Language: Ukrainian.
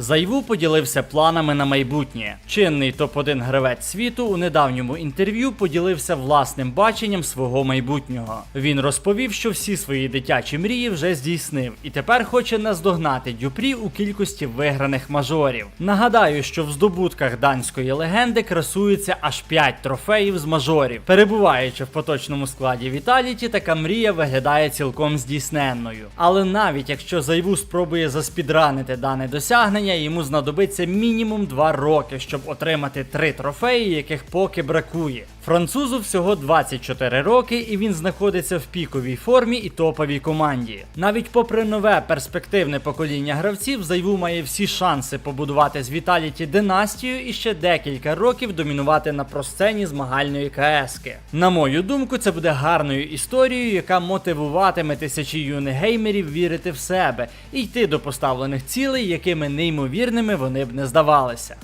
Зайву поділився планами на майбутнє. Чинний топ-1 гравець світу у недавньому інтерв'ю поділився власним баченням свого майбутнього. Він розповів, що всі свої дитячі мрії вже здійснив, і тепер хоче наздогнати Дюпрі у кількості виграних мажорів. Нагадаю, що в здобутках данської легенди красується аж 5 трофеїв з мажорів. Перебуваючи в поточному складі Віталіті, така мрія виглядає цілком здійсненною. Але навіть якщо Зайву спробує заспідранити дане досягнення, йому знадобиться мінімум 2 роки, щоб отримати 3 трофеї, яких поки бракує. Французу всього 24 роки, і він знаходиться в піковій формі і топовій команді. Навіть попри нове перспективне покоління гравців, Зайву має всі шанси побудувати з Віталіті династію і ще декілька років домінувати на просцені змагальної КСки. На мою думку, це буде гарною історією, яка мотивуватиме тисячі юних геймерів вірити в себе і йти до поставлених цілей, якими неймовірними вони б не здавалися.